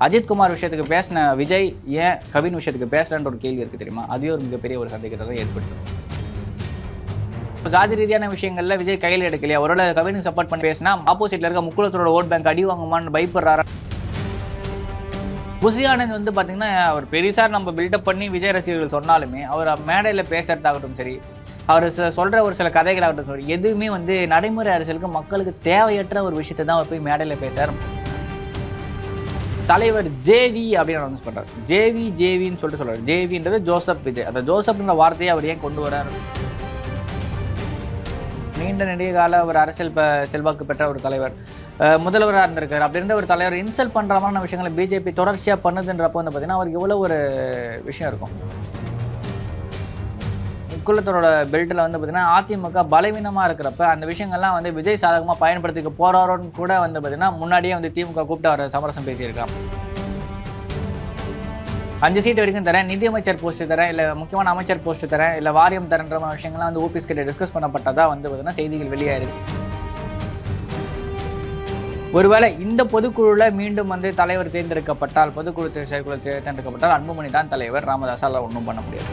அஜித்குமார் விஷயத்துக்கு பேசின விஜய் ஏன் கவின் விஷயத்துக்கு பேசலன்ற ஒரு கேள்வி இருக்குது தெரியுமா? அதுவே ஒரு மிகப்பெரிய ஒரு சந்தேகத்தை தான் ஏற்படுத்தும். ஜாதி ரீதியான விஷயங்கள்ல விஜய் கையில் எடுக்கலையா? ஒருவேளை கவினுக்கு சப்போர்ட் பண்ணி பேசினா ஆப்போசிட்ல இருக்க முக்குளத்தோட ஓட் பேங்க் அடி வாங்குமான்னு பயப்படுறாரா? புசி ஆனந்த் வந்து பார்த்தீங்கன்னா அவர் பெரிசார் நம்ம பில்டப் பண்ணி விஜய் ரசிகர்கள் சொன்னாலுமே அவர் மேடையில் பேசுறதாகட்டும் சரி அவர் ச- ஒரு சில கதைகளாகட்டும் சரி எதுவுமே வந்து நடைமுறை அரசியலுக்கு மக்களுக்கு தேவையற்ற ஒரு விஷயத்தை தான் அவர் போய் மேடையில் பேசுறார் தலைவர் ஜேவி அப்படின்னு அனௌன்ஸ் பண்ணுறாரு ஜேவி ஜேவின்னு சொல்லிட்டு சொல்கிறார் ஜேவின்றது ஜோசப் விஜய் அந்த ஜோசப்ன்ற வார்த்தையை அவர் ஏன் கொண்டு வரார் நீண்ட நெடிய கால ஒரு அரசியல் செல்வாக்கு பெற்ற ஒரு தலைவர். முதல்வராக இருந்திருக்காரு. அப்படி இருந்த ஒரு தலைவர் இன்சல்ட் பண்ணுற மாதிரியான விஷயங்களை பிஜேபி தொடர்ச்சியாக பண்ணுதுன்றப்போ வந்து பார்த்தீங்கன்னா அவருக்கு எவ்வளோ ஒரு விஷயம் இருக்கும். குலத்தோட பெல்ட்டில் வந்து பார்த்தீங்கன்னா அதிமுக பலவீனமாக இருக்கிறப்ப அந்த விஷயங்கள்லாம் வந்து விஜய் சாதகமாக பயன்படுத்திக்க போகிறாரோன்னு கூட வந்து பார்த்தீங்கன்னா முன்னாடியே வந்து திமுக கூப்பிட்டு அவர் சமரசம் பேசியிருக்காங்க. அஞ்சு சீட்டு வரைக்கும் தரேன் நிதியமைச்சர் போஸ்ட் தரேன் இல்லை முக்கியமான அமைச்சர் போஸ்ட் தரேன் இல்லை வாரியம் தரன்ற விஷயங்கள்லாம் வந்து ஓபிஎஸ் கிட்ட டிஸ்கஸ் பண்ணப்பட்டதா வந்து பார்த்தீங்கன்னா செய்திகள் வெளியாயிருக்கு. ஒருவேளை இந்த பொதுக்குழுவில் மீண்டும் வந்து தலைவர் தேர்ந்தெடுக்கப்பட்டால் பொதுக்குழு செயற்குழு தேர்ந்தெடுக்கப்பட்டால் அன்புமணி தான் தலைவர் ராமதாஸால் ஒன்றும் பண்ண முடியாது.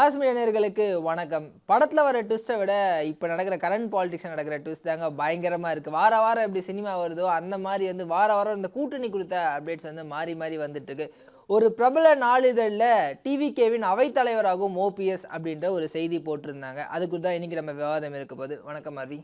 நாஸ்மீடியா நேர்களுக்கு வணக்கம். படத்தில் வர ட்விஸ்ட்டை விட இப்போ நடக்கிற கரண்ட் பாலிடிக்ஸில் நடக்கிற ட்விஸ்ட் தாங்க பயங்கரமாக இருக்குது வார வாரம் எப்படி சினிமா வருதோ அந்த மாதிரி வந்து வார வாரம் இந்த கூட்டணி கொடுத்த அப்டேட்ஸ் வந்து மாறி மாறி வந்துட்டுருக்கு ஒரு பிரபல நாளிதழில் டிவிகேவின் அவைத்தலைவராகவும் ஓபிஎஸ் அப்படின்ற ஒரு செய்தி போட்டிருந்தாங்க. அதுக்கு தான் இன்றைக்கி நம்ம விவாதம் இருக்க போது வணக்கம் அர்வி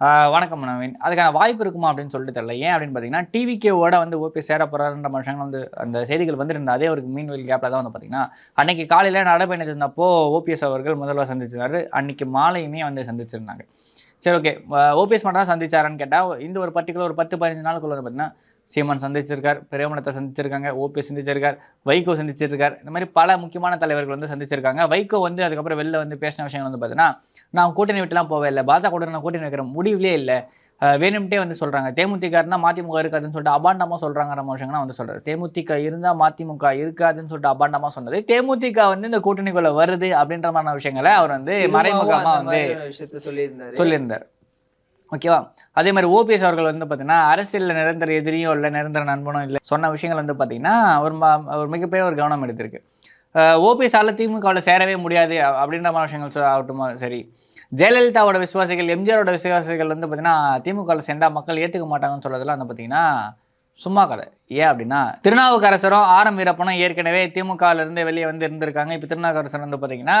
வணக்கம் நவீன். அதுக்கான வாய்ப்பு இருக்குமா அப்படின்னு சொல்லிட்டு தெரியல. ஏன் அப்படின்னு பார்த்தீங்கன்னா டிவிகேவோட வந்து ஓபிஎஸ் சேர போறாருன்ற மனுஷங்க வந்து அந்த செய்திகள் வந்துருந்த அதே ஒரு மீன்வெளி கேப்பில் தான் வந்து பார்த்தீங்கன்னா அன்னைக்கு காலையில் நடைபயணித்திருந்தப்போ ஓபிஎஸ் அவர்கள் முதல்வர் சந்திச்சிருந்தாரு. அன்னைக்கு மாலையுமே வந்து சந்திச்சிருந்தாங்க. சரி ஓகே ஓபிஎஸ் மட்டும் தான் சந்திச்சாரான்னு கேட்டால் இந்த ஒரு பர்டிகுலர் ஒரு பத்து பதினஞ்சு நாளுக்குள்ள வந்து பார்த்தீங்கன்னா சீமான் சந்திச்சிருக்கார் பெரியமனத்தை சந்திச்சிருக்காங்க ஓபிஎஸ் சந்திச்சிருக்கார் வைகோ சந்திச்சிருக்கார் இந்த மாதிரி பல முக்கியமான தலைவர்கள் வந்து சந்திச்சிருக்காங்க. வைகோ வந்து அதுக்கப்புறம் வெளில வந்து பேசின விஷயங்கள் வந்து பார்த்தீங்கன்னா நான் கூட்டணி விட்டுலாம் போவே இல்லை. பாஜக கூட நான் கூட்டணி வைக்கிற முடிவுலே இல்லை. வேணும்ட்டே வந்து சொல்றாங்க. தேமுதிக இருந்தால் மதிமுக இருக்காதுன்னு சொல்லிட்டு அபாண்டமா சொல்றாங்க நம்ம விஷயங்கள்லாம் வந்து சொல்றாரு. தேமுதிக இருந்தா மதிமுக இருக்காதுன்னு சொல்லிட்டு அபாண்டமா சொன்னது. தேமுதிக வந்து இந்த கூட்டணிக்குள்ள வருது அப்படின்ற மாதிரியான விஷயங்களை அவர் வந்து மறைமுகமா அந்த வந்து சொல்லியிருந்தார். ஓகேவா அதே மாதிரி ஓபிஎஸ் அவர்கள் வந்து பார்த்தீங்கன்னா அரசியலில் நிரந்தர எதிரியும் இல்லை நிரந்தர நண்பனும் இல்லை சொன்ன விஷயங்கள் வந்து பார்த்தீங்கன்னா ஒரு ம- ஒரு மிகப்பெரிய ஒரு கவனம் எடுத்திருக்கு. ஓபிஎஸ்ஸால் திமுகவில் சேரவே முடியாது அப்படின்ற மாதிரி விஷயங்கள் சொல்ல ஆகட்டுமா? சரி. ஜெயலலிதாவோட விசுவாசிகள் எம்ஜிஆரோட விசுவாசிகள் வந்து பார்த்தீங்கன்னா திமுகவில் சேர்ந்தா மக்கள் ஏற்றுக்க மாட்டாங்கன்னு சொல்கிறதுல வந்து பார்த்தீங்கன்னா சும்மா கதை. ஏன் அப்படின்னா திருநாவுக்கரசரும் ஆரம் வீரப்பனும் ஏற்கனவே திமுகல இருந்து வெளியே வந்து இருந்திருக்காங்க. இப்போ திருநாவுக்கரசர் வந்து பார்த்தீங்கன்னா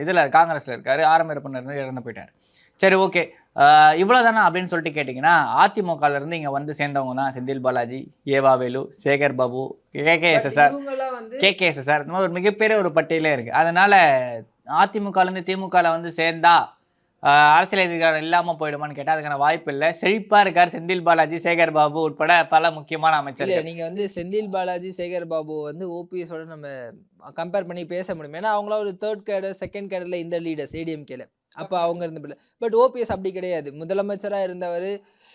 இதில் காங்கிரஸில் இருக்கார் ஆரம் வீரப்பன் இருந்து இறந்து போயிட்டார். சரி ஓகே இவ்வளோதானா அப்படின்னு சொல்லிட்டு கேட்டிங்கன்னா அதிமுகல இருந்து இங்கே வந்து சேர்ந்தவங்க தான் செந்தில் பாலாஜி ஏவா வேலு சேகர் பாபு கேகேஎஸ்எஸ்ஆர் இவங்கெல்லாம் வந்து கேகேஎஸ்எஸ்ஆர் இந்த மாதிரி ஒரு மிகப்பெரிய ஒரு பட்டியலே இருக்குது அதனால அதிமுகலேருந்து திமுகவில் வந்து சேர்ந்தா அரசியல் அதிகாரம் இல்லாமல் போயிடுமான்னு கேட்டால் அதுக்கான வாய்ப்பு இல்லை. செழிப்பாக இருக்கார் செந்தில் பாலாஜி சேகர் பாபு உட்பட பல முக்கியமான இல்ல அமைச்சர்கள். நீங்க வந்து செந்தில் பாலாஜி சேகர் பாபு வந்து ஓபிஎஸ் ஓட நம்ம கம்பேர் பண்ணி பேச முடியும்? ஏன்னா அவங்களா ஒரு தேர்ட் கேடர் செகண்ட் கேடர்ல இந்த லீடர்ஸ் ஏடிஎம்கேல அப்போ அவங்க இருந்த பட் ஓபிஎஸ் அப்படி கிடையாது. முதலமைச்சரா இருந்தவர்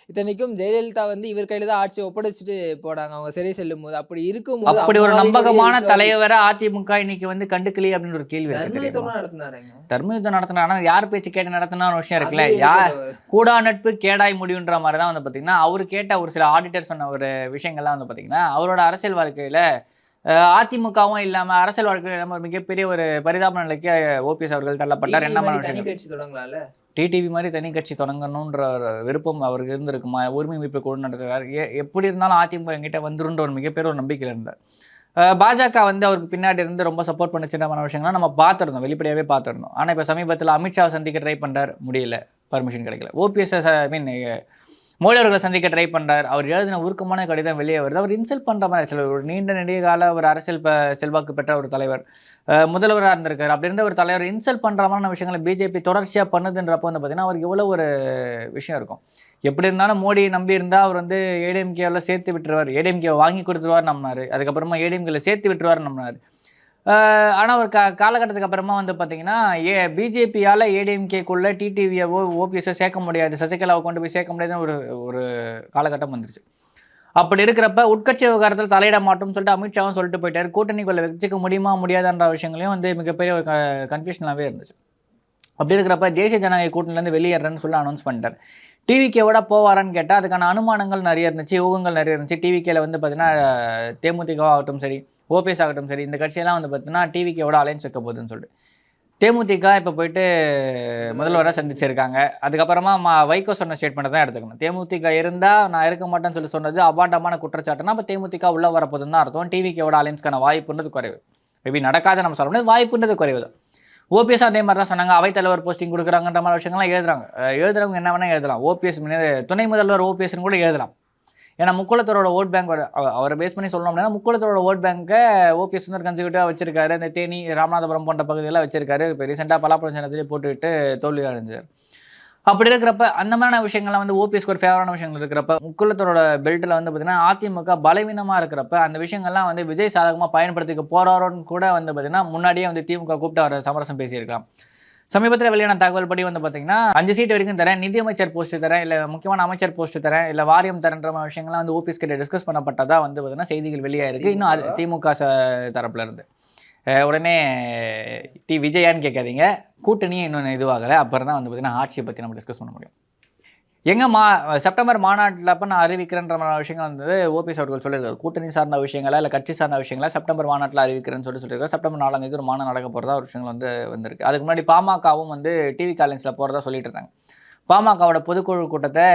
இத்தனைக்கும் ஜெயலலிதா வந்து இவர் கையில தான் ஆட்சி ஒப்படைச்சிட்டு போனாங்க. அவங்க சிறை செல்லும் போது அப்படி இருக்கும்போது அப்படி ஒரு நம்பகமான தலைவரை அதிமுக இன்னைக்கு வந்து கண்டுக்கலையே அப்படின்னு ஒரு கேள்வி? தர்மயுத்தம்லாம் நடத்தினாருங்க. தர்மயுத்தம் நடத்தினா யார் பேச்சு கேட்டு நடத்தினா ஒரு விஷயம் இருக்குல்ல? யார். கூடா நட்பு கேடாய் முடியுன்ற மாதிரி தான் வந்து பார்த்தீங்கன்னா அவர் கேட்ட ஒரு சில ஆடிட்டர் சொன்ன ஒரு விஷயங்கள்லாம் வந்து பார்த்தீங்கன்னா அவரோட அரசியல் வாழ்க்கையில் அதிமுகவும் இல்லாமல் அரசியல் வாழ்க்கையில் இல்லாமல் ஒரு மிகப்பெரிய ஒரு பரிதாப நிலைக்கு ஓபிஎஸ் அவர்கள் தள்ளப்பட்டார். என்ன கட்சி தொடங்கலாம்ல? டிடிவி மாதிரி தனி கட்சி தொடங்கணுன்ற ஒரு விருப்பம் அவருக்கு இருந்திருக்குமா? உரிமை மீட்பு குழு நடத்துகிறார் எப்படி இருந்தாலும் அதிமுக என்கிட்ட வந்துருன்ற ஒரு மிகப்பெரிய ஒரு நம்பிக்கையில் இருந்தார். பாஜக வந்து அவருக்கு பின்னாடி இருந்து ரொம்ப சப்போர்ட் பண்ணுச்சுன்ற விஷயங்கள்லாம் நம்ம பார்த்துருந்தோம் வெளிப்படையாகவே பார்த்துருந்தோம். ஆனால் இப்போ சமீபத்தில் அமித்ஷாவை சந்திக்க ட்ரை பண்ணார் முடியல. பர்மிஷன் கிடைக்கல. ஓபிஎஸ் ஐ மீன் மோடி அவர்களை சந்திக்க ட்ரை பண்ணுறார் அவர் எழுதின உருக்கமான கடிதம் வெளியே வருது. அவர் இன்சல்ட் பண்ணுற மாதிரி சில ஒரு நீண்ட நெடிய கால ஒரு அரசியல் செல்வாக்கு பெற்ற ஒரு தலைவர். முதல்வராக இருந்திருக்கார். அப்படி இருந்த ஒரு தலைவர் இன்சல்ட் பண்ணுறமான விஷயங்களை பிஜேபி தொடர்ச்சியாக பண்ணுதுன்றப்போ வந்து பார்த்தீங்கன்னா அவருக்கு எவ்வளோ ஒரு விஷயம் இருக்கும். எப்படி இருந்தாலும் மோடியை நம்பி இருந்தால் அவர் வந்து ஏடிஎம்கேவில் சேர்த்து விட்டுருவார். ஏடிஎம்கே வாங்கி கொடுத்துருவார் நம்பினாரு. அதுக்கப்புறமா ஏடிஎம்கேல சேர்த்து விட்டுருவார் நம்பினாரு. ஆனால் ஒரு கா காலகட்டத்துக்கு அப்புறமா வந்து பார்த்தீங்கன்னா ஏ பிஜேபியால் ஏடிஎம்கேக்குள்ளே டிடிவியவோ ஓபிஎஸ்ஸோ சேர்க்க முடியாது. சசிகலாவை கொண்டு போய் சேர்க்க முடியாதுன்னு ஒரு ஒரு காலகட்டம் வந்துருச்சு. அப்படி இருக்கிறப்ப உட்கட்சி விவகாரத்தில் தலையிட மாட்டோம்னு சொல்லிட்டு அமித்ஷாவும் சொல்லிட்டு போயிட்டார். கூட்டணிக்குள்ளே வச்சுக்க முடியுமா முடியாதுன்ற விஷயங்களையும் வந்து மிகப்பெரிய ஒரு கன்ஃபியூஷனாகவே இருந்துச்சு. அப்படி இருக்கிறப்ப தேசிய ஜனநாயக கூட்டணிலேருந்து வெளியேறேன்னு சொல்லி அனௌன்ஸ் பண்ணிட்டார். டிவிகேவோட போவாரான்னு கேட்டால் அதுக்கான அனுமானங்கள் நிறைய இருந்துச்சு யூகங்கள் நிறைய இருந்துச்சு. டிவிகேல வந்து பார்த்தீங்கன்னா தேமுதிக ஆகட்டும் சரி ஓபிஎஸ் ஆகட்டும் சரி இந்த கட்சியெல்லாம் வந்து பார்த்தீங்கன்னா டிவிக்கு எவ்வளோ அலைன்ஸ் வைக்க போகுதுன்னு சொல்லிட்டு. தேமுதிக இப்போ போயிட்டு முதல்வரை சந்திச்சிருக்காங்க. அதுக்கப்புறமா மா வைகோ சொன்ன ஸ்டேட்மெண்ட் தான் எடுத்துக்கணும். தேமுதிக இருந்தால் நான் இருக்க மாட்டேன்னு சொல்லி சொன்னது அபாண்டமான குற்றச்சாட்டுனா இப்போ தேமுதிக உள்ளே வரப்போதுன்னு தான் அர்த்தம். டிவிக்கு எவ்வளோ அலைன்ஸ்க்கான வாய்ப்புன்றது குறைவு. மேபி நடக்காத நம்ம சொல்ல முடியாது வாய்ப்புன்றது குறைவு தான். ஓபிஎஸ் அதே மாதிரி தான் சொன்னாங்க அவைத்தலைவர் போஸ்டிங் கொடுக்குறாங்கன்ற மாதிரி விஷயங்கள்லாம் எழுதுறாங்க. எழுதுறவங்க என்ன வேணால் எழுதலாம். ஓபிஎஸ் துணை முதல்வர் ஓபிஎஸ்னு கூட எழுதலாம். ஏன்னா முக்குளத்தோரோட ஓட் பேங்க் அவரை பேஸ் பண்ணி சொல்லணும் அப்படின்னா முக்குளத்தோட ஓட் பேங்கை ஓபிஎஸ் சுந்தர் கன்சிக்யூட்டிவாக வச்சிருக்காரு. இந்த தேனி ராமநாதபுரம் போன்ற பகுதியெல்லாம் வச்சிருக்காரு. இப்போ ரீசெண்டாக பலாப்பழம் சேனத்திலே போட்டுவிட்டு தோல்வி அடைஞ்சார். அப்படி இருக்கிறப்ப அந்த மாதிரியான விஷயங்கள்லாம் வந்து ஓபிஎஸ்க்கு ஒரு ஃபேவரான விஷயங்கள் இருக்கிறப்ப முக்குளத்தோட பெல்ட்டில் வந்து பார்த்தீங்கன்னா அதிமுக பலவீனமாக இருக்கிறப்ப அந்த விஷயங்கள்லாம் வந்து விஜய் சாதகமாக பயன்படுத்திக்க போகிறாரோன்னு கூட வந்து பார்த்தீங்கன்னா முன்னாடியே வந்து திமுக கூப்பிட்டு அவர் சமரசம் பேசியிருக்கலாம். சமீபத்தில் வெளியான தகவல் படி வந்து பார்த்தீங்கன்னா அஞ்சு சீட் வரைக்கும் தரேன் நிதியமைச்சர் போஸ்ட் தரேன் இல்லை முக்கியமான அமைச்சர் போஸ்ட் தரேன் இல்லை வாரியம் தரேன்ற விஷயங்கள்லாம் வந்து ஓபிஎஸ் கிட்ட டிஸ்கஸ் பண்ணப்பட்டதா வந்து பார்த்தீங்கன்னா செய்திகள் வெளியாயிருக்கு இன்னும் அது திமுக தரப்புல இருந்து. உடனே டி. விஜயான்னு கேட்காதீங்க கூட்டணியே இன்னொன்று இதுவாகலை. அப்புறம் தான் வந்து பார்த்தீங்கன்னா ஆட்சியை பற்றி நம்ம டிஸ்கஸ் பண்ண முடியும். எங்கே மா செப்டம்பர் மாநாட்டில் அப்போ நான் அறிவிக்கிறேன்ற விஷயங்கள் வந்து ஓபிஎஸ் அவர்கள் சொல்லியிருக்காரு. கூட்டணி சார்ந்த விஷயங்களா இல்லை கட்சி சார்ந்த விஷயங்களா செப்டம்பர் மாநாட்டில் அறிவிக்கிறேன்னு சொல்லி சொல்லியிருக்காரு. செப்டம்பர் நாலாம் தேதி ஒரு மாநாடு நடக்க போகிறதா ஒரு விஷயங்கள் வந்து வந்திருக்கு. அதுக்கு முன்னாடி பாமகவும் வந்து டிவி காலேஜில் போகிறதா சொல்லிட்டு இருந்தாங்க. பாமகவோட பொதுக்குழு கூட்டத்தை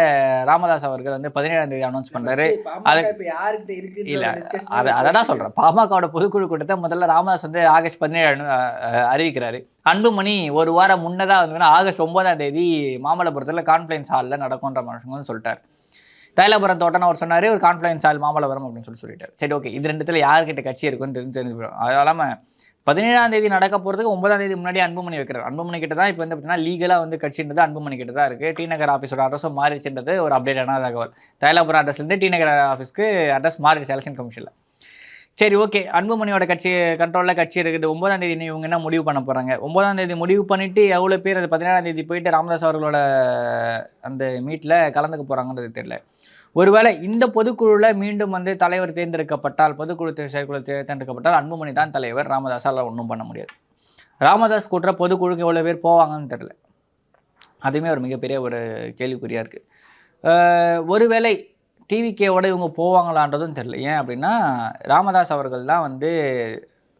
ராமதாஸ் அவர்கள் வந்து பதினேழாம் தேதி அனௌன்ஸ் பண்றாரு. இல்ல அதை அதை தான் சொல்கிறேன் பாமகவோட பொதுக்குழு கூட்டத்தை முதல்ல ராமதாஸ் வந்து ஆகஸ்ட் பதினேழு அறிவிக்கிறாரு. அன்புமணி ஒரு வாரம் முன்னதாக வந்து ஆகஸ்ட் ஒன்பதாம் தேதி மாமல்லபுரத்தில் கான்ஃபரன்ஸ் ஹாலில் நடக்கும்ன்ற மனுஷங்க சொல்லிட்டார். தைலாபுரம் தோட்டம் அவர் சொன்னார் ஒரு கான்ஃபரன்ஸ் ஹால் மாமல்லபுரம் அப்படின்னு சொல்லி சொல்லிட்டார். சரி ஓகே இது ரெண்டுத்துல யார்கிட்ட கட்சி இருக்குன்னு தெரிஞ்சு தெரிஞ்சு போயிடும். அது இல்லாமல் பதினேழாம் தேதி நடக்க போகிறதுக்கு ஒன்பதாம் தேதி முன்னாடி அன்புமணி வைக்கிறார். அன்புமணி கிட்ட தான் இப்போ வந்து பார்த்தீங்கன்னா லீகலாக வந்து கட்சின்றது அன்புமணி கிட்ட தான் இருக்குது டி நகர் ஆஃபீஸோட அட்ரஸும் மாறிடுச்சுன்றது ஒரு அப்டேட்டான தகவல். தைலாபுரம் அட்ரஸ்லேருந்து டி நகர் ஆஃபீஸ்க்கு அட்ரஸ் மாறிடுச்சு எலெக்ஷன் கமிஷனில் சரி ஓகே அன்புமணியோட கட்சி கண்ட்ரோலில் கட்சி இருக்குது. ஒன்பதாம் தேதி இவங்க என்ன முடிவு பண்ண போகிறாங்க ஒன்பதாம் தேதி முடிவு பண்ணிவிட்டு எவ்வளோ பேர் அது பதினேழாம் தேதி போயிட்டு ராமதாஸ் அவர்களோட அந்த மீட்டில் கலந்துக்க போகிறாங்கன்றது தெரியல. ஒருவேளை இந்த பொதுக்குழுவில் மீண்டும் வந்து தலைவர் தேர்ந்தெடுக்கப்பட்டால் பொதுக்குழு செயற்குழு தேர்ந்தெடுக்கப்பட்டால் அன்புமணி தான் தலைவர். ராமதாஸால் ஒன்றும் பண்ண முடியாது. ராமதாஸ் கூட்டுற பொதுக்குழுக்கு எவ்வளோ பேர் போவாங்கன்னு தெரில அதுவுமே ஒரு மிகப்பெரிய ஒரு கேள்விக்குறியாக இருக்குது ஒருவேளை டிவிகேவோட இவங்க போவாங்களான்றதும் தெரில ஏன் அப்படின்னா ராமதாஸ் அவர்கள் தான் வந்து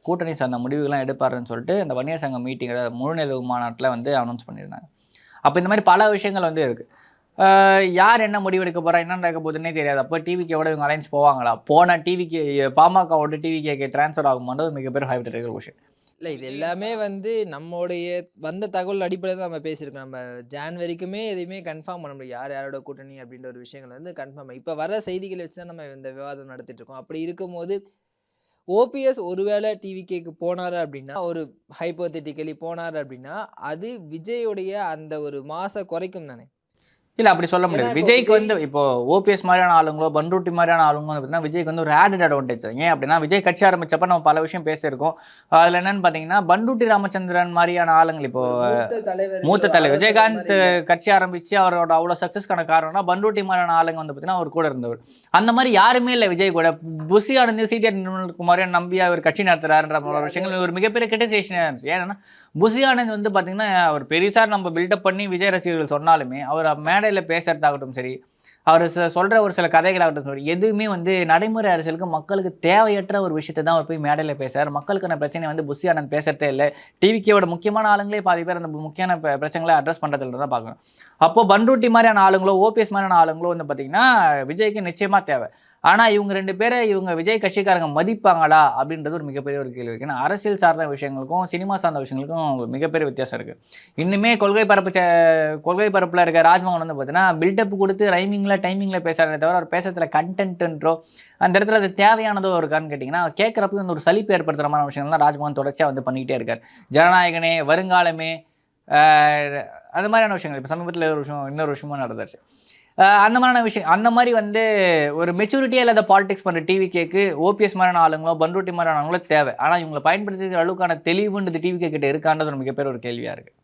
கூட்டணி சார்ந்த முடிவுகள்லாம் எடுப்பாருன்னு சொல்லிட்டு அந்த வன்னியர் சங்கம் மீட்டிங் முழுநிலவு மாநாட்டில் வந்து அனௌன்ஸ் பண்ணியிருந்தாங்க. அப்போ இந்த மாதிரி பல விஷயங்கள் வந்து இருக்குது யார் என்ன முடிவெடுக்க போகிறா என்ன நடக்க போகுதுன்னே தெரியாது. அப்போ டிவிக்கேவோட இவங்க அலைன்ஸ் போவாங்களா? போன டிவிக்கு பாமகவோட டிவிகேக்கு ட்ரான்ஸ்ஃபர் ஆகுமான்றது மிகப்பெரிய ஹைபிட்டல் கொஷின் இல்லை இது எல்லாமே வந்து நம்மளுடைய வந்த தகவல் அடிப்படையில் தான் நம்ம பேசியிருக்கோம். நம்ம ஜான்வரிக்குமே எதுவுமே எதையுமே கன்ஃபார்ம் பண்ண முடியும் யார் யாரோட கூட்டணி அப்படின்ற ஒரு விஷயங்கள் வந்து கன்ஃபார்ம் இப்போ வர செய்திகளை வச்சு தான் நம்ம இந்த விவாதம் நடத்திட்டு இருக்கோம். அப்படி இருக்கும்போது ஓபிஎஸ் ஒருவேளை டிவிகேக்கு போனார் அப்படின்னா ஒரு ஹைப்போதெட்டிக்கலி போனார் அப்படின்னா அது விஜயோடைய அந்த ஒரு மாசை குறைக்கும் தானே. இல்லை அப்படி சொல்ல முடியாது. விஜய்க்கு விஜய்- வந்து இப்போ ஓபிஎஸ் மாதிரியான ஆளுங்களோ பண்ருட்டி மாதிரியான ஆளுங்களோ வந்து பார்த்தீங்கன்னா விஜய்க்கு வந்து ஒரு ஆடட் அட்வான்டேஜ் ஏன் அப்படின்னா விஜய் கட்சி ஆரம்பிச்சப்ப நம்ம பல விஷயம் பேசியிருக்கோம். அதில் என்னன்னு பார்த்தீங்கன்னா பண்ருட்டி ராமச்சந்திரன் மாதிரியான ஆளுங்கள் இப்போ மூத்த தலைவர் விஜயகாந்த் கட்சி ஆரம்பிச்சு அவரோட அவ்வளோ சக்ஸஸ்க்கான காரணம்னா பண்ருட்டி மாதிரியான ஆளுங்க வந்து பார்த்தீங்கன்னா அவர் கூட இருந்தவர். அந்த மாதிரி யாருமே இல்லை விஜய் கூட. புசி ஆனந்த் சிடிஆர் குமாரியை நம்பி அவர் கட்சி நடத்துறாருன்ற ஒரு விஷயங்கள். ஒரு மிகப்பெரிய கிரிட்டிசேஷனாக இருந்துச்சு. ஏன்னா புசி ஆனந்த் வந்து பார்த்தீங்கன்னா அவர் பெருசாக நம்ம பில்டப் பண்ணி விஜய் ரசிகர்கள் சொன்னாலுமே அவர் மேடையில் பேசுறதாகட்டும் சரி அவர் சொல்கிற சொல்ற ஒரு சில கதைகளாகட்டும் சரி எதுவுமே வந்து நடைமுறை அரசியலுக்கு மக்களுக்கு தேவையற்ற ஒரு விஷயத்தை தான் அவர் போய் மேடையில் பேசுகிறார் மக்களுக்கான பிரச்சனை வந்து புஷி ஆனந்த் பேசுறதே இல்லை. டிவிக்கேவோட முக்கியமான ஆளுங்களே பாதி பேர் அந்த முக்கியமான பிரச்சனைகளை அட்ரஸ் பண்ணுறதுல தான் பார்க்கணும். அப்போ பண்ருட்டி மாதிரியான ஆளுங்களோ ஓபிஎஸ் மாதிரியான ஆளுங்களோ வந்து பார்த்தீங்கன்னா விஜய்க்கு நிச்சயமாக தேவை. ஆனால் இவங்க ரெண்டு பேரை இவங்க விஜய் கட்சிக்காரங்க மதிப்பாங்களா? அப்படின்றது ஒரு மிகப்பெரிய ஒரு கேள்வி ஏன்னா அரசியல் சார்ந்த விஷயங்களுக்கும் சினிமா சார்ந்த விஷயங்களுக்கும் மிகப்பெரிய வித்தியாசம் இருக்குது இன்னுமே கொள்கை பரப்பு சே- கொள்கை பரப்பில் இருக்க ராஜ்மோகன் வந்து பார்த்தீங்கன்னா பில்டப் கொடுத்து ரைமிங்கில் டைமிங்கில் பேசுகிறதே தவிர அவர் பேசுறதுல கண்டென்ட்ன்றோ அந்த இடத்துல அது தேவையானதோ இருக்கான்னு கேட்டிங்கன்னா கேட்குறப்ப வந்து ஒரு சலிப்பு ஏற்படுத்துகிற மாதிரி விஷயங்கள்லாம் ராஜ்மோகன் தொடர்ச்சியாக வந்து பண்ணிக்கிட்டே இருக்கார். ஜனநாயகனே வருங்காலமே அது மாதிரியான விஷயங்கள். இப்போ சமீபத்தில் ஒரு விஷயம் இன்னொரு விஷயமும் நடந்துச்சு அந்த மாதிரியான விஷயம் அந்த மாதிரி வந்து ஒரு மெச்சூரிட்டியாக இல்லாத பாலிடிக்ஸ் பண்ணுற டிவி கேக்கு ஓபிஎஸ் மாதிரியான ஆளுங்களோ பண்ருட்டி மாதிரியான ஆளுங்களோ தேவை. ஆனால் இவங்களை பயன்படுத்துகிற அளவுக்கான தெளிவுன்றது டிவி கேக்கிட்ட இருக்கான்றது ஒரு மிகப்பெரிய ஒரு கேள்வியாக இருக்குது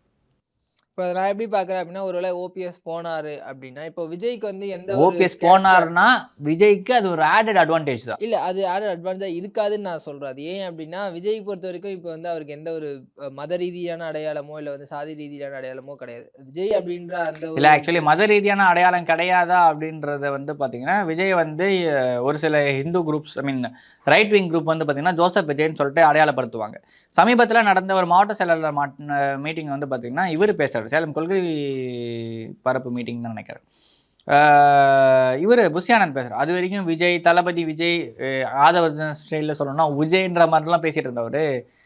இப்போ நான் எப்படி பார்க்குறேன் அப்படின்னா ஒருவேளை ஓபிஎஸ் போனாரு அப்படின்னா இப்போ விஜய்க்கு வந்து எந்த ஓபிஎஸ் போனாருன்னா விஜய்க்கு அது ஒரு ஆடட் அட்வான்டேஜ் தான். இல்ல அது ஆடட் அட்வான்டேஜ் இருக்காதுன்னு நான் சொல்றேன். அது ஏன் அப்படின்னா விஜய் பொறுத்த வரைக்கும் இப்போ வந்து அவருக்கு எந்த ஒரு மத ரீதியான அடையாளமோ இல்லை வந்து சாதி ரீதியான அடையாளமோ கிடையாது. விஜய் அப்படின்ற அந்த இல்லை ஆக்சுவலி மத ரீதியான அடையாளம் கிடையாதா அப்படின்றத வந்து பார்த்தீங்கன்னா விஜய் வந்து ஒரு சில Hindu groups I mean right wing group வந்து பார்த்தீங்கன்னா ஜோசப் விஜய்னு சொல்லிட்டு அடையாளப்படுத்துவாங்க. சமீபத்தில் நடந்த ஒரு மாவட்ட செயலாளர் மீட்டிங் வந்து பார்த்தீங்கன்னா இவர் பேசுறாரு. சேலம் கொள்கை பரப்பு மீட்டிங் தான் நினைக்கிறேன். இவர் புஷியானந்த் பேசுகிறார் அது வரைக்கும் விஜய் தளபதி விஜய் அஹ், ஸ்டைலில் சொல்லணும்னா விஜய்ன்ற மாதிரிலாம் பேசிகிட்டு இருந்தவர்.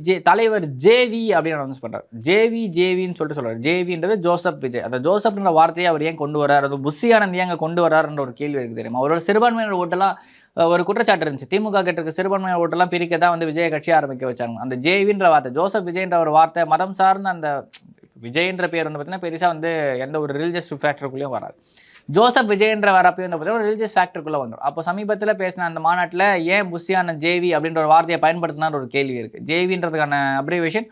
ஜே தலைவர் ஜேவி அப்படின்னு அனௌன்ஸ் பண்ணுறாரு ஜேவி ஜேவின்னு சொல்லிட்டு சொல்கிறார் ஜேவின்றது ஜோசப் விஜய். அந்த ஜோசப்ன்ற வார்த்தையை அவர் ஏன் கொண்டு வரார் அது புஷியானந்த் ஏன் அங்கே கொண்டு வராருன்ற ஒரு கேள்வி இருக்குது தெரியுமா? அவரோட சிறுபான்மையினர் ஓட்டெல்லாம் ஒரு குற்றச்சாட்டு இருந்துச்சு. திமுக கிட்ட இருக்க சிறுபான்மையினர் ஓட்டெல்லாம் பிரிக்க தான் வந்து விஜய கட்சி ஆரம்பிக்க வச்சாங்க. அந்த ஜேவின்ற வார்த்தை ஜோசப் விஜய்ன்ற ஒரு வார்த்தை மதம் சார்ந்த அந்த விஜய்ன்ற பேர் வந்து பார்த்தீங்கன்னா பெருசாக வந்து எந்த ஒரு ரிலிஜியஸ் ஃபேக்டருக்குள்ளேயும் வராது. ஜோசப் விஜயன்ற வரப்போ வந்து பார்த்தீங்கன்னா ஒரு ரிலிஜியஸ் ஃபேக்டருக்குள்ளே வந்துடும் அப்போ சமீபத்தில் பேசின அந்த மாநாட்டில் ஏன் புஷியான ஜேவி அப்படின்ற ஒரு வார்த்தையை பயன்படுத்தினார் ஒரு கேள்வி இருக்குது ஜேவின்றதுக்கான அப்ரிவேஷன்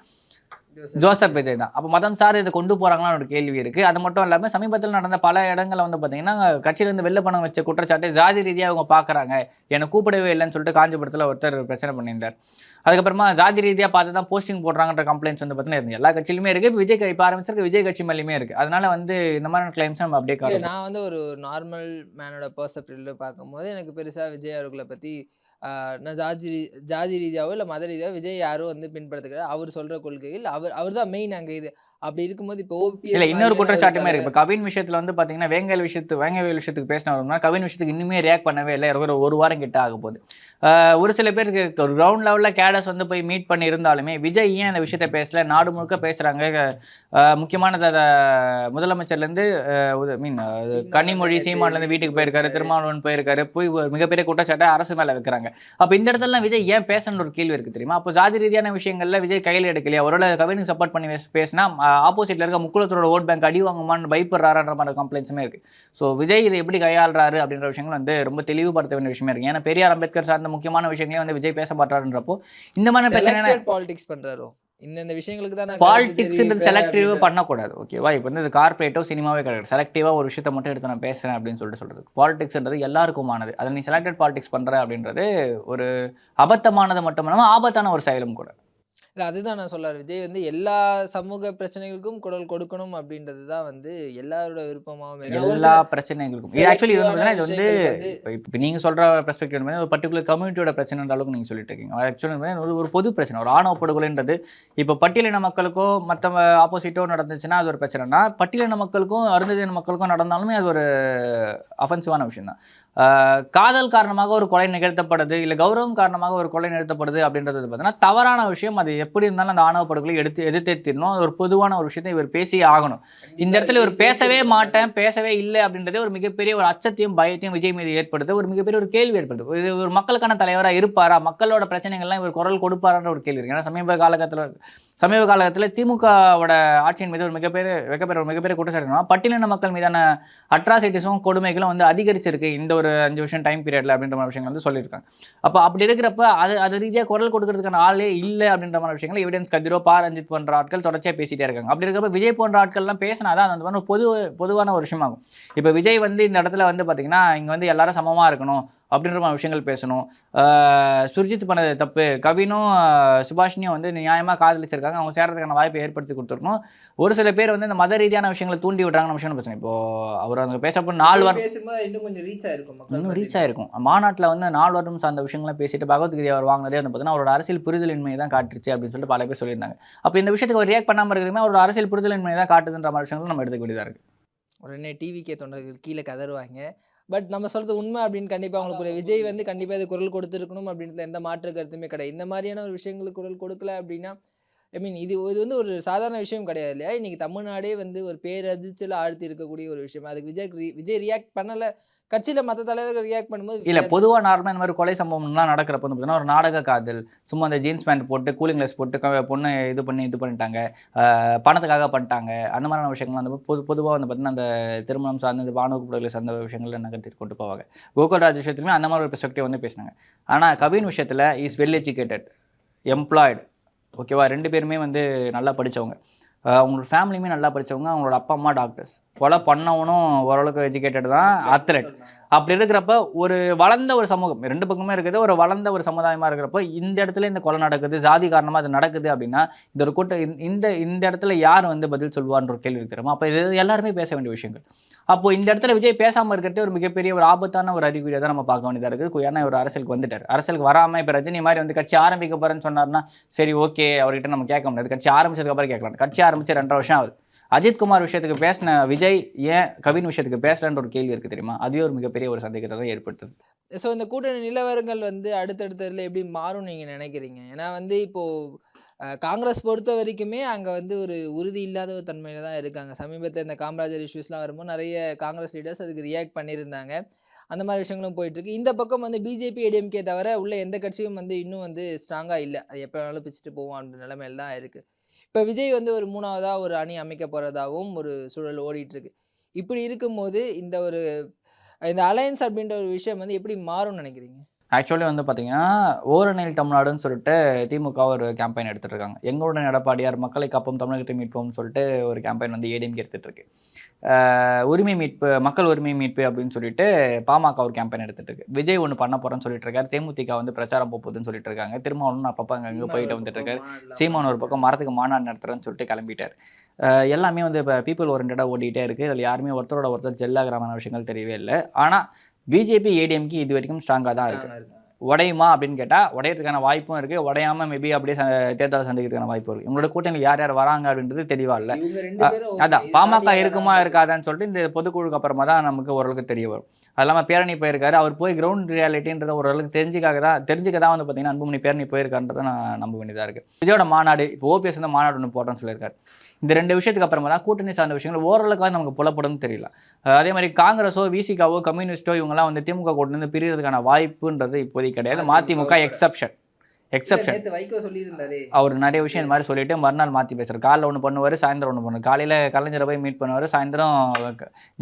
ஜோசப் விஜய் தான். அப்போ மதம் சார் இதை கொண்டு போகிறாங்களான்னு ஒரு கேள்வி இருக்குது அது மட்டும் இல்லாமல் சமீபத்தில் நடந்த பல இடங்களில் வந்து பார்த்தீங்கன்னா கட்சியிலேருந்து வெளில பணம் வச்ச குற்றச்சாட்டு ஜாதி ரீதியாக அவங்க பார்க்குறாங்க என்னை கூப்பிடவே இல்லைன்னு சொல்லிட்டு காஞ்சிபுரத்தில் ஒருத்தர் பிரச்சனை பண்ணியிருந்தார். அதுக்கப்புறமா ஜாதி ரீதியாக பார்த்து தான் போஸ்டிங் போடுறாங்கன்ற கம்ப்ளைண்ட்ஸ் வந்து பார்த்தீங்கன்னா இருந்து எல்லா கட்சியிலுமே இருக்குது இப்போ விஜய் இப்போ ஆரம்பிச்சிருக்க விஜய் கட்சி மேலேயுமே இருக்குது அதனால வந்து இந்த மாதிரி கிளைம்ஸ் நம்ம அப்படியே நான் வந்து ஒரு நார்மல் மேனோட பர்செப்டிவ்ல பார்க்கும்போது எனக்கு பெருசா விஜய் அவர்களை பத்தி ஆஹ், நான் ஜாதி ரீ- ஜாதி ரீதியாவோ இல்லை மத ரீதியாவோ விஜய் யாரும் வந்து பின்படுத்துகிறார். அவர் சொல்கிற கொள்கைகள் அவர் அவர் தான் மெயின் அங்கே இது. அப்படி இருக்கும்போது இப்போ ஓபிஎஸ் இல்ல இன்னொரு குற்றச்சாட்டுமே இருக்கு. இப்போ கவின் விஷயத்துல வந்து பாத்தீங்கன்னா வேங்கல் விஷயத்து வேங்கவேல் விஷயத்துக்கு பேசினவர்னா கவின் விஷயத்துக்கு இன்னுமே ரியாக்ட் பண்ணவே இல்லை. ஒரு ஒரு வாரம் கிட்ட ஆக போகுது. ஒரு சில பேருக்கு ஒரு கிரவுண்ட் லெவலில் கேடஸ் வந்து போய் மீட் பண்ணி இருந்தாலுமே விஜய் ஏன் அந்த விஷயத்த பேசல? நாடு முழுக்க முக்கியமானது அத முதலமைச்சர்லேருந்து மீன் கன்னிமொழி சீமான்லேருந்து வீட்டுக்கு போயிருக்காரு திருமாவளவன் போயிருக்காரு போய் மிகப்பெரிய குற்றச்சாட்டை அரசு மேல வைக்கிறாங்க. அப்ப இந்த இடத்துல விஜய் ஏன் பேசணும்னு ஒரு கேள்வி இருக்கு தெரியுமா? அப்போ ஜாதி ரீதியான விஷயங்கள்ல விஜய் கையில் எடுக்கலையா? ஒருவேளை கவினுக்கு சப்போர்ட் பண்ணி பேச- பேசினா ஆப்போசிட்ல இருக்க முக்குளத்தோட ஓட் பேங்க் அடி வாங்குமான்னு பயப்படுறாருன்ற மாதிரி கம்ப்ளைண்ட்ஸுமே இருக்கு. ஸோ விஜய் இதை எப்படி கையாளுறாரு அப்படின்ற விஷயங்கள் வந்து ரொம்ப தெளிவுபடுத்த வேண்டிய விஷயமா இருக்கு. ஏன்னா பெரியார் அம்பேத்கர் சார்ந்த முக்கியமான விஷயங்களையும் வந்து விஜய் பேச மாட்டாருன்றப்போ இந்த மாதிரி பிரச்சனை பாலிடிக்ஸ் பண்றாரோ? இந்தந்த விஷயங்களுக்கு தான் பாலிடிக்ஸ்ன்றது செலக்டிவாக. பண்ணக்கூடாது. ஓகேவா இப்போ வந்து கார்பரேட்டோ சினிமாவே கிடையாது. செலக்டிவாக ஒரு விஷயத்தை மட்டும் எடுத்து நான் பேசுகிறேன் அப்படின்னு சொல்லிட்டு சொல்கிறது பாலிடிக்ஸ்ன்றது எல்லாருக்குமானது. அதில் நீ செலக்டட் பாலிடிக்ஸ் பண்ணுற அப்படின்றது ஒரு அபத்தமானது மட்டும் இல்லாமல் ஆபத்தான ஒரு செயலும் கூட. இல்ல அதுதான் நான் சொல்ல வரேன். விஜய் வந்து எல்லா சமூக பிரச்சனைகளுக்கும் குரல் கொடுக்கணும் அப்படின்றது தான் வந்து எல்லாரோட விருப்பமாகவும் எல்லா பிரச்சனைகளுக்கும். ஆக்சுவலி இது வந்து இப்போ நீங்கள் சொல்கிற பெர்ஸ்பெக்டிவ் ஒரு பர்டிகுலர் கம்யூனிட்டியோட பிரச்சனைன்ற அளவுக்கு நீங்கள் சொல்லிட்டு இருக்கீங்க. ஆக்சுவலி ஒரு ஒரு பொது பிரச்சனை. ஒரு ஆணவ படுகொலைன்றது இப்போ பட்டியலின மக்களுக்கோ மற்ற ஆப்போசிட்டோ நடந்துச்சுன்னா அது ஒரு பிரச்சனைனா பட்டியலின மக்களுக்கும் அருந்ததின மக்களுக்கும் நடந்தாலுமே அது ஒரு அஃபென்சிவான விஷயம் தான் காதல் காரணமாக ஒரு கொலை நிகழ்த்தப்படுது இல்லை கௌரவம் காரணமாக ஒரு கொலை நிகழ்த்தப்படுது அப்படின்றது பார்த்தீங்கன்னா தவறான விஷயம். அது எப்படி இருந்தாலும் அந்த ஆணவ படுகொலை எடுத்து எதிர்த்தே தீரணும். அது ஒரு பொதுவான ஒரு விஷயத்தை இவர் பேசியே ஆகணும். இந்த இடத்துல இவர் பேசவே மாட்டேன் பேசவே இல்லை அப்படின்றதே ஒரு மிகப்பெரிய ஒரு அச்சத்தையும் பயத்தையும் விஜய் மீது ஏற்படுது ஒரு மிகப்பெரிய ஒரு கேள்வி ஏற்படுது. இது ஒரு மக்களுக்கான தலைவராக இருப்பாரா? மக்களோட பிரச்சனைகள்லாம் இவர் குரல் கொடுப்பாரான்ற ஒரு கேள்வி இருக்கு. ஏன்னா சமீப காலகட்டத்தில் சமீப காலத்தில் திமுகவோட ஆட்சியின் மீது ஒரு மிகப்பெரிய மிகப்பெரிய ஒரு மிகப்பெரிய குற்றச்சாட்டு பட்டியலின மக்கள் மீதான அட்ராசிட்டிஸும் கொடுமைகளும் வந்து அதிகரிச்சிருக்கு இந்த ஒரு அஞ்சு வருஷம் டைம் பீரியடில் அப்படின்ற மாதிரி விஷயங்கள் வந்து சொல்லியிருக்காங்க. அப்போ அப்படி இருக்கிறப்ப அது அது ரீதியாக குரல் கொடுக்கறதுக்கான ஆளே இல்லை அப்படின்ற மாதிரி விஷயங்கள் எவிடன்ஸ் கதிரோ பா ரஞ்சித் போன்ற ஆட்கள் தொடர்ச்சியாக பேசிகிட்டே இருக்காங்க. அப்படி இருக்கப்ப விஜய் போன்ற ஆட்கள்லாம் பேசினா தான் அது வந்து ஒரு பொது பொதுவான ஒரு விஷயமாகும். இப்போ விஜய் வந்து இந்த இடத்துல வந்து பார்த்தீங்கன்னா இங்கே வந்து எல்லாரும் சமமாக இருக்கணும். அப்படின்ற மாதிரி விஷயங்கள் பேசணும். சுர்ஜித் பண்ணது தப்பு. கவினும் சுபாஷினியும் வந்து நியாயமாக காதலிச்சிருக்காங்க. அவங்க சேர்றதுக்கான வாய்ப்பை ஏற்படுத்தி கொடுத்துருக்கணும் ஒரு சில பேர் வந்து இந்த மத ரீதியான விஷயங்களை தூண்டி விட்றாங்கன்னு விஷயம் பிரச்சனை? இப்போ அவர் அங்கே பேசப்போ நாலு வாரம் பேசும்போது இன்னும் கொஞ்சம் ரீச் ஆயிருக்கும் இன்னும் ரீச். ஆயிருக்கும். மாநாட்டில் வந்து நாலு வருடம் சார்ந்த விஷயங்கள்லாம் பேசிட்டு பகவத்கீதை அவர் வாங்கினதே வந்து பார்த்தீங்கன்னா அவரோட அரசியல் புரிதலின்மை தான் காட்டுச்சு அப்படின்னு சொல்லிட்டு பல பேர் சொல்லியிருந்தாங்க. அப்போ இந்த விஷயத்துக்கு அவர் ரியாக்ட் பண்ணாமல் இருக்கிறதுமே அவரோட அரசியல் புரிதலின்மை தான் காட்டுதுன்ற மாதிரி விஷயங்களும் நம்ம எடுத்துக்க வேண்டியதாக இருக்கு. உடனே டிவிக்கே தொண்டர்கள் கீழே கதறுவாங்க. பட் நம்ம சொல்கிறது உண்மை அப்படின்னு கண்டிப்பாக அவங்களுக்கு விஜய் வந்து கண்டிப்பாக இது குரல் கொடுத்துருக்கணும் அப்படின்றதுல எந்த மாற்று கருத்துமே கிடையாது. இந்த மாதிரியான ஒரு விஷயங்களுக்கு குரல் கொடுக்கல அப்படின்னா ஐ மீன் இது இது வந்து ஒரு சாதாரண விஷயம் கிடையாது இல்லையா? இன்னைக்கு தமிழ்நாடே வந்து ஒரு பேரதிர்ச்சியில் ஆழ்த்தி இருக்கக்கூடிய ஒரு விஷயம். அதுக்கு விஜய் விஜய் ரியாக்ட் பண்ணல. கட்சியில மற்ற தலைவர்கள் ரியாக்ட் பண்ணும்போது இல்லை பொதுவாக நார்மலாக இந்த மாதிரி கொலை சம்பவம்லாம் நடக்கிறப்ப வந்து பார்த்தீங்கன்னா ஒரு நாடக காதல். சும்மா அந்த ஜீன்ஸ் பேண்ட் போட்டு கூலிங் கிளாஸ் போட்டு பொண்ணு இது பண்ணி இது பண்ணிட்டாங்க. பணத்துக்காக பண்ணிட்டாங்க. அந்த மாதிரியான விஷயங்கள் வந்து பொது பொதுவாக வந்து பார்த்தீங்கன்னா அந்த திருமணம் சார்ந்த இந்த பானு குப்படைகளை சார்ந்த விஷயங்கள் நகர்த்திட்டு கொண்டு போவாங்க? கோகுல்ராஜ் விஷயத்துலையுமே அந்த மாதிரி ஒரு பெர்ஸ்பெக்டிவ் வந்து பேசினாங்க. ஆனால் கவின் விஷயத்தில் இஸ் வெல் எஜுகேட்டட் எம்ப்ளாய்டு ஓகேவா? ரெண்டு பேருமே வந்து நல்லா படித்தவங்க அவங்களோட ஃபேமிலியுமே நல்லா படிச்சவங்க அவங்களோட அப்பா அம்மா டாக்டர்ஸ். கொலை பண்ணவனும் ஓரளவுக்கு எஜுகேட்டட் தான் அத்லெட் அப்படி இருக்கிறப்ப ஒரு வளர்ந்த ஒரு சமூகம் ரெண்டு பக்கமே இருக்குது ஒரு வளர்ந்த ஒரு சமுதாயமாக இருக்கிறப்போ இந்த இடத்துல இந்த கொலை நடக்குது ஜாதி காரணமாக அது நடக்குது அப்படின்னா இந்த ஒரு கூட்டம் இந்த- இந்த இந்த இடத்துல யார் வந்து பதில் சொல்வார்ன்ற ஒரு கேள்வி இருக்கிறோமா அப்போ இது எல்லாருமே பேச வேண்டிய விஷயங்கள். அப்போ இந்த இடத்துல விஜய் பேசாமல் இருக்கிறது ஒரு மிகப்பெரிய ஒரு ஆபத்தான ஒரு அறிகுறியாக தான் நம்ம பார்க்க வேண்டியதாக இருக்குது. ஏன்னா ஒரு அரசியலுக்கு வந்துட்டார். அரசியலுக்கு வராமல் இப்போ ரஜினி மாதிரி வந்து கட்சி ஆரம்பிக்க போகிறேன்னு சொன்னார்னா சரி ஓகே அவர்கிட்ட நம்ம கேட்க முடியாது. கட்சி ஆரம்பிச்சதுக்கப்புறம் கேட்கலாம். கட்சி ஆரம்பிச்சு ரெண்டரை வருஷம் ஆகுது. அஜித்குமார் விஷயத்துக்கு பேசின விஜய் ஏன் கவின் விஷயத்துக்கு பேசலன்ற ஒரு கேள்வி இருக்குது தெரியுமா? அதே ஒரு மிகப்பெரிய ஒரு சந்தேகத்தை தான் ஏற்படுத்துது. ஸோ இந்த கூட்டணி நிலவரங்கள் வந்து அடுத்தடுத்ததில் எப்படி மாறும் நீங்கள் நினைக்கிறீங்க? ஏன்னா வந்து இப்போது காங்கிரஸ் பொறுத்த வரைக்குமே அங்கே வந்து ஒரு உறுதி இல்லாத ஒரு தன்மையில் தான் இருக்காங்க. சமீபத்தில் இந்த காமராஜர் இஷ்யூஸ்லாம் வரும்போது நிறைய காங்கிரஸ் லீடர்ஸ் அதுக்கு ரியாக்ட் பண்ணியிருந்தாங்க. அந்த மாதிரி விஷயங்களும் போயிட்டுருக்கு. இந்த பக்கம் வந்து பிஜேபி ஏடிஎம்கே தவிர உள்ள எந்த கட்சியும் வந்து இன்னும் வந்து ஸ்ட்ராங்காக இல்லை. அது எப்போ வேணாலும் பிச்சுட்டு போவோம் அப்படின்ற நிலைமையில தான் இருக்குது இப்போ விஜய் வந்து ஒரு மூணாவதாக ஒரு அணி அமைக்க போகிறதாகவும் ஒரு சூழல் ஓடிட்டுருக்கு. இப்படி இருக்கும்போது இந்த ஒரு இந்த அலையன்ஸ் அப்படின்ற ஒரு விஷயம் வந்து எப்படி மாறும்னு நினைக்கிறீங்க? ஆக்சுவலி வந்து பார்த்தீங்கன்னா ஓரணில் தமிழ்நாடுன்னு சொல்லிட்டு திமுக ஒரு கேம்பெயின் எடுத்துட்டு இருக்காங்க எங்களுடன் எடப்பாடியார் மக்களை காப்போம் தமிழகத்தை மீட்போம்னு சொல்லிட்டு ஒரு கேம்பெயின் வந்து ஏடிஎம்கே எடுத்துட்டு இருக்கு உரிமை மீட்பு மக்கள் உரிமை மீட்பு அப்படின்னு சொல்லிட்டு பாமக ஒரு கேம்பெயின் எடுத்துட்டு இருக்கு விஜய் ஒன்று பண்ண போறேன்னு சொல்லிட்டு இருக்காரு தேமுதிக வந்து பிரச்சாரம் போகுதுன்னு சொல்லிட்டு இருக்காங்க ஒன்று அப்பப்போ அங்கே அங்கே போயிட்டு வந்துட்டு இருக்காரு சீமான் ஒரு பக்கம் மரத்துக்கு மாநாடு நடத்துறேன்னு சொல்லிட்டு கிளம்பிட்டார். எல்லாமே வந்து இப்போ பீப்புள் ஓரியன்டாக ஓடிட்டே இருக்குது இதில் யாருமே ஒருத்தரோட ஒருத்தர் ஜெல்லாகிரமான விஷயங்கள் தெரியவே இல்லை. ஆனால் பிஜேபி ஏடிஎம்கே இது வரைக்கும் ஸ்ட்ராங்காக தான் இருக்குது உடையுமா அப்படின்னு கேட்டால் உடையறதுக்கான வாய்ப்பும் இருக்குது உடையாம மேபி அப்படியே தேர்தலை சந்திக்கிறதுக்கான வாய்ப்பு இருக்குது இவங்களோட கூட்டணியில் யார் யார் வராங்க அப்படின்றது தெளிவாக இல்லை. அதான். பாமக இருக்குமா. இருக்காதான்னு சொல்லிட்டு இந்த பொதுக்குழுக்கு அப்புறமா தான் நமக்கு ஓரளவுக்கு தெரிய வரும். அது இல்லாமல் பேரணி போயிருக்காரு. அவர் போய் கிரவுண்ட் ரியாலிட்டின்றத ஓரளவுக்கு தெரிஞ்சுக்காக தான் தெரிஞ்சுக்க தான் வந்து பார்த்தீங்கன்னா அன்புமணி பேரணி போயிருக்கான்றதை நான் நம்ப வேண்டியதாக இருக்குது விஜயோட மாநாடு இப்போ ஓபிஎஸ் வந்து மாநாடு ஒன்று போடுறேன்னு சொல்லியிருக்காரு. இந்த ரெண்டு விஷயத்துக்கு அப்புறமா தான் கூட்டணி சார்ந்த விஷயங்கள் ஓரளவுக்காக நமக்கு புலப்படும் தெரியல. அதே மாதிரி காங்கிரஸோ விசிகாவோ கம்யூனிஸ்டோ இவங்கெல்லாம் வந்து திமுக கூட்டிலிருந்து பிரியறதுக்கான வாய்ப்புன்றது இப்போதைக்கு கிடையாது. மதிமுக எக்ஸப்ஷன் எக்ஸப்ஷன் நேத்து வைகோ சொல்லியிருந்தாரு. அவர் நிறைய விஷயம் இந்த மாதிரி சொல்லிட்டு மறுநாள் மாற்றி பேசுறாரு. காலைல ஒன்று பண்ணுவார் சாயந்தரம் ஒன்று பண்ணுவார். காலையில் கலைஞரை போய் மீட் பண்ணுவார் சாயந்தரம்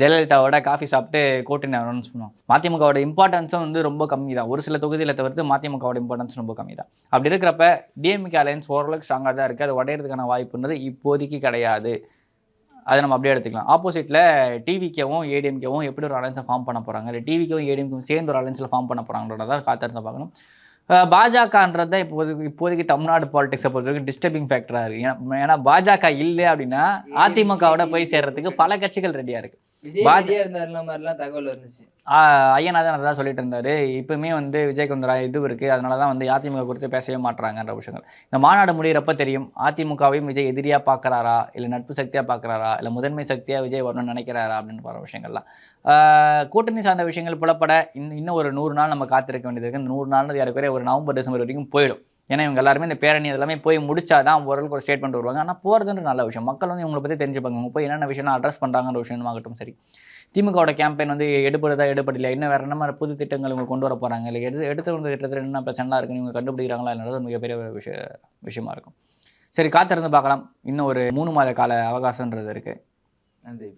ஜெயலலிதாவோட காஃபி சாப்பிட்டு கூட்டணி அனௌன்ஸ் பண்ணுவோம் மதிமுகவோட இம்பார்ட்டன்ஸும் வந்து ரொம்ப கம்மி தான் ஒரு சில தொகுதியில் தவிர்த்து மதிமுகவோட இம்பார்ட்டன்ஸ் ரொம்ப கம்மி தான் அப்படி இருக்கிறப்ப டிஎம்கே அலையன்ஸ் ஓரளவுக்கு ஸ்ட்ராங்காக தான் இருக்குது அது உடையிறதுக்கான வாய்ப்புன்றது இப்போதைக்கு கிடையாது. அதை நம்ம அப்படியே எடுத்துக்கலாம். ஆப்போசிட்டில் டிவிக்கேவும் ஏடிஎம்கேவும் எப்படி ஒரு அலைன்ஸை ஃபார்ம் பண்ண போகிறாங்க இல்லை டிவிக்கும் ஏடிஎம்கும் சேர்ந்து ஒரு அலைன்ஸில் ஃபார்ம் பண்ண போகிறாங்கன்றத காத்திருந்து பார்க்கணும். பாஜகன்றது இப்போதைக்கு இப்போதைக்கு தமிழ்நாடு பாலிடிக்ஸை பொறுத்த வரைக்கும் டிஸ்டர்பிங் ஃபேக்டராக இருக்குது ஏன்னா ஏன்னா பாஜக இல்லை அப்படின்னா அதிமுகவோட போய் சேர்றதுக்கு பல கட்சிகள் ரெடியாக இருக்குது விஜய் இருந்தாருல மாதிரிலாம் தகவல் வந்துச்சு. ஐயநாதன் அதான் சொல்லிட்டு இருந்தாரு இப்பவுமே வந்து விஜய்க்கு வந்து இது இருக்குது அதனால தான் வந்து அதிமுக குறித்து பேசவே மாட்றாங்கன்ற விஷயங்கள். இந்த மாநாடு முடியிறப்ப தெரியும் அதிமுகவையும் விஜய் எதிரியாக பார்க்குறாரா இல்லை நட்பு சக்தியாக பார்க்குறாரா இல்லை முதன்மை சக்தியாக விஜய் வரணும்னு நினைக்கிறாரா? அப்படின்னு போகிற விஷயங்கள்லாம். கூட்டணி சார்ந்த விஷயங்கள் புலப்பட இன்னும் ஒரு நூறு நாள் நம்ம காத்திருக்க வேண்டியது இருக்குது இந்த நூறு நாள் யாருக்குறைய ஒரு நவம்பர் டிசம்பர் வரைக்கும் போயிடும். ஏன்னா இவங்க எல்லாருமே இந்த பேரணி இதெல்லாமே போய் முடிச்சாதான் ஓரளவுக்கு ஒரு ஸ்டேட்மெண்ட் வருவாங்க. ஆனால் போகிறதுன்ற நல்ல விஷயம். மக்கள் வந்து இவங்களை பற்றி தெரிஞ்சுப்பாங்க. இவங்க போய் என்னென்ன விஷயம் அட்ரஸ் பண்ணுறாங்கன்ற விஷயமாகட்டும் சரி. திமுகவோட கேம்பெயின் வந்து எடுபடுதா எடுபடலையா? இன்னும் வேறு என்ன மாதிரி புது திட்டங்கள் இவங்க கொண்டு வர போகிறாங்க இல்லை எடுத்து எடுத்து வந்த திட்டத்தில் என்ன பிரச்சனைலாம் இருக்குன்னு இவங்க கண்டுபிடிக்கிறாங்களா என்னது மிகப்பெரிய ஒரு விஷய விஷயமா இருக்கும். சரி காத்திருந்து பார்க்கலாம். இன்னும் ஒரு மூணு மாத கால அவகாசம்ன்றது இருக்குது நன்றி.